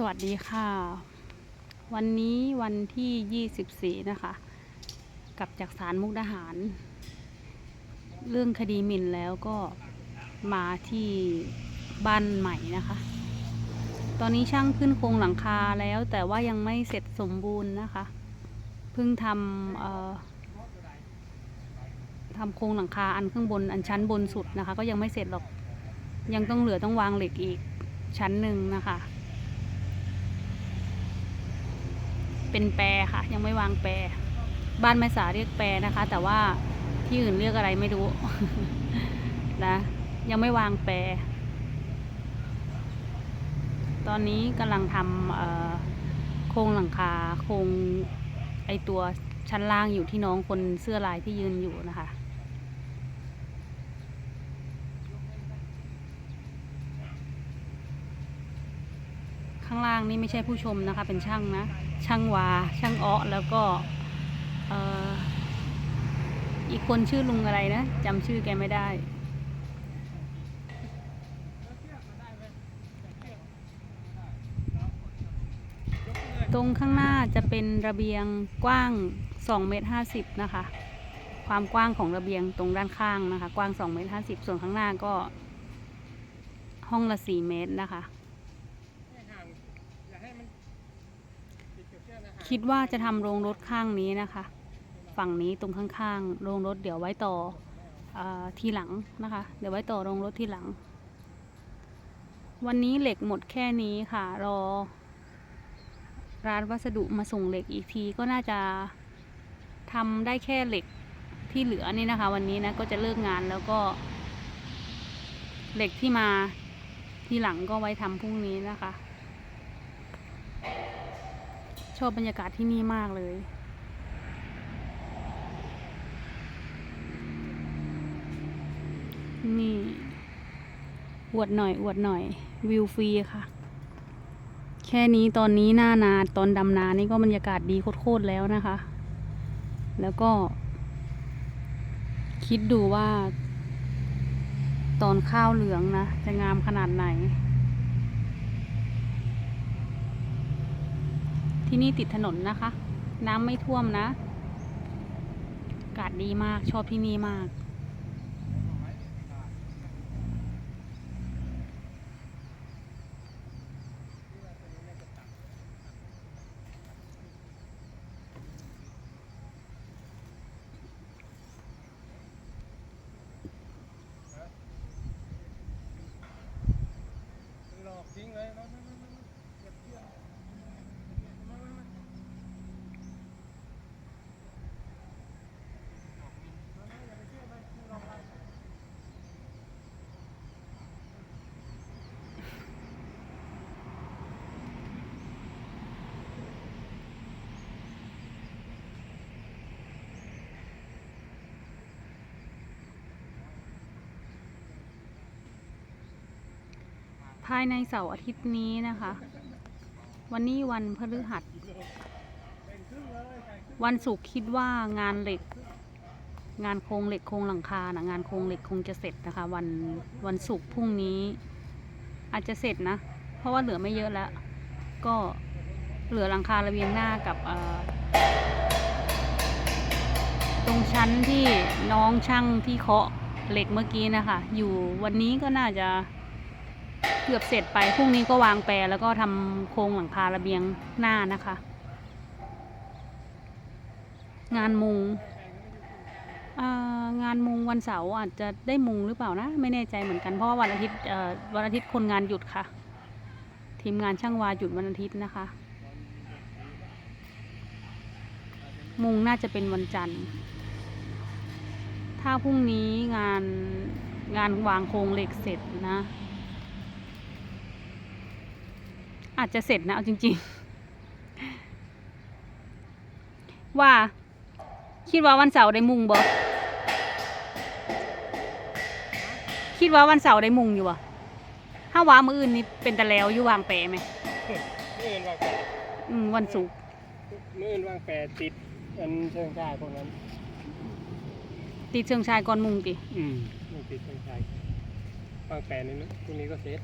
สวัสดีค่ะ วันนี้วันที่ 24 นะคะกลับจากศาลมุกดาหาร เรื่องคดีหมิ่นแล้วก็มาที่บ้านใหม่นะคะ ตอนนี้ช่างขึ้นโครงหลังคาแล้วแต่ว่ายังไม่เสร็จสมบูรณ์นะคะ เพิ่งทำทำโครงหลังคาอันข้างบนอันชั้นบนสุดนะคะ ก็ยังไม่เสร็จหรอกยังต้องเหลือต้องวางเหล็กอีกชั้นหนึ่งนะคะ เป็นแปรค่ะ ยังไม่วางแปร บ้านแม่สาเรียกแปรนะคะ แต่ว่าที่อื่นเรียกอะไรไม่รู้นะยังไม่วางแปร ตอนนี้กำลังทำโครงหลังคาโครงไอตัวชั้นล่างอยู่ที่น้องคนเสื้อลายที่ยืนอยู่นะคะ ข้างล่างนี่ไม่ใช่ผู้ชมนะคะ เป็นช่างนะ ช่างวา ช่างอ้อแล้วก็อ่ออีกคนชื่อลุงอะไรนะจำชื่อแกไม่ได้ ตรงข้างหน้าจะเป็นระเบียงกว้าง2เมตร50นะคะ ความกว้างของระเบียงตรงด้านข้างนะคะ กว้าง2เมตร50 ส่วนข้างหน้าก็ห้องละ 4 เมตรนะคะ คิดว่าจะทำโรงรถข้างนี้นะคะ ฝั่งนี้ตรงข้างๆโรงรถเดี๋ยวไว้ต่ออทีหลังนะคะ เดี๋ยวไว้ต่อโรงรถทีหลัง วันนี้เหล็กหมดแค่นี้ค่ะ รอ ร้านวัสดุมาส่งเหล็กอีกทีก็น่าจะทำได้แค่เหล็กที่เหลือนี่นะคะ วันนี้นะก็จะเลิกงานแล้วก็ เหล็กที่มาทีหลังก็ไว้ทำพรุ่งนี้นะคะ ชอบบรรยากาศที่นี่มากเลยนี่ อวดหน่อย อวดหน่อย วิวฟรีค่ะ แค่นี้ตอนนี้หน้านาตอนดำนานี่ก็บรรยากาศดีโคตรแล้วนะคะ แล้วก็ คิดดูว่า ตอนข้าวเหลืองนะ จะงามขนาดไหน ที่นี่ติดถนนนะคะ น้ำไม่ท่วมนะ อากาศดีมากชอบที่นี่มาก หลอกทิ้งเลยมามามามาเก็บเชือกมามามามามาอย่าไปเชื่อมันมันหลอกเรา ภายในเสาร์อาทิตย์นี้นะคะ วันนี้วันพฤหัส วันศุกร์คิดว่างานเหล็ก งานโครงเหล็กโครงหลังคานะงานโครงเหล็กคงจะเสร็จนะคะ วันวันศุกร์พรุ่งนี้ อาจจะเสร็จนะ เพราะว่าเหลือไม่เยอะแล้ว ก็เหลือหลังคาระเบียงหน้ากับตรงชั้นที่น้องช่างที่เคาะเหล็กเมื่อกี้นะคะ อยู่วันนี้ก็น่าจะ เกือบเสร็จไปพรุ่งนี้ก็วางแปรแล้วก็ทำโครงหลังคาระเบียงหน้านะคะ งานมุงงานมุงวันเสาร์อาจจะได้มุงหรือเปล่านะ ไม่แน่ใจเหมือนกันเพราะว่าวันอาทิตย์วันอาทิตย์คนงานหยุดค่ะ ทีมงานช่างวาหยุดวันอาทิตย์นะคะ มุงน่าจะเป็นวันจันทร์ ถ้าพรุ่งนี้งานงานวางโครงเหล็กเสร็จนะ อาจจะเสร็จนะเอาจริง ๆ ว่า คิดว่าวันเสาร์ได้มุงบ่คิดว่าวันเสาร์ได้มุงอยู่บ่ถ้าว่ามืออื่นนี่เป็นแต่แล้วอยู่วางแปรไหมมื่อื่นวางแปรอืมวันศุกร์มื่อื่นวางแปรติดอันเชิงชายพวกนั้น ติดเชิงชายก่อนมุงติอืมมันติดเชิงชายวางแปรนี่นะพรุ่งนี้ก็เสร็จ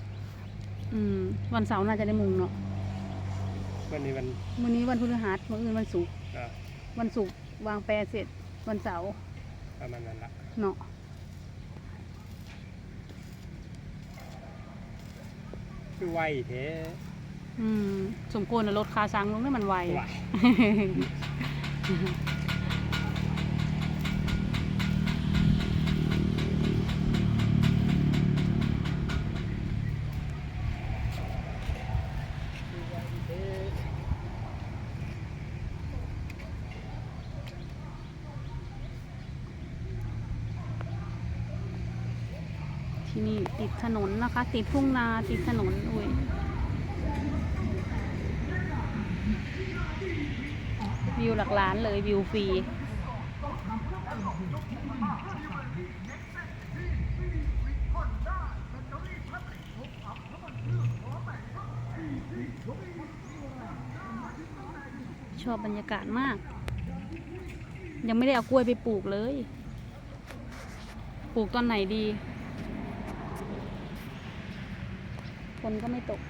อืม วันเสาร์น่าจะได้มุงเนาะอวันนี้วันมื้อนี้วันพฤหัสมื้ออื่นวันศุกร์อ่าวันศุกร์วางแปรเสร็จ วันเสาร์ประมาณนั้นละเนาะคือไวเทอืม สมควรนะลดคาซังลงนี่มันไวไหว ที่นี่ติดถนนนะคะ ติดทุ่งนาติดถนนอุ้ยวิวหลักล้านเลยวิวฟรีชอบบรรยากาศมาก ยังไม่ได้เอากล้วยไปปลูกเลย ปลูกตอนไหนดี ฝนก็ไม่ตก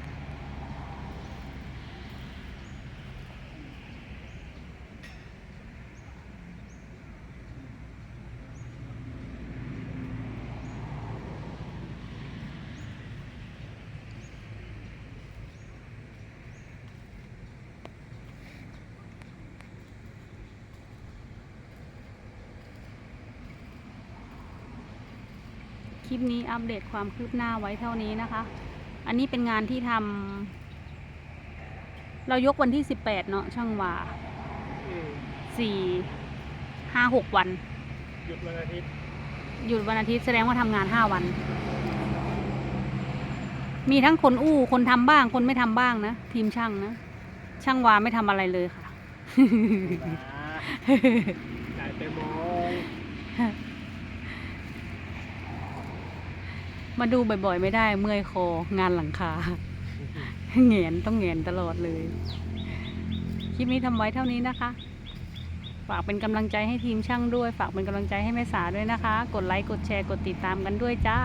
คลิปนี้อัปเดตความคืบหน้าไว้เท่านี้นะคะ อันนี้เป็นงานที่ทำเรายกวันที่สิบแปดเนาะช่างว่าอืมสี่ห้าหกวันหยุดวันอาทิตย์หยุดวันอาทิตย์แสดงว่าทำงานห้าวัน มีทั้งคนอู้คนทำบ้าง คนไม่ทำบ้างนะ ทีมช่างนะ ช่างวาไม่ทำอะไรเลยค่ะ มาจ่ายไปโมง มาดูบ่อยๆ ไม่ได้เมื่อยคองานหลังคาเงียนต้องเงียนตลอดเลย คลิปนี้ทำไว้เท่านี้นะคะ ฝากเป็นกำลังใจให้ทีมช่างด้วย ฝากเป็นกำลังใจให้แม่สาด้วยนะคะ กดไลค์กดแชร์กดติดตามกันด้วยจ้า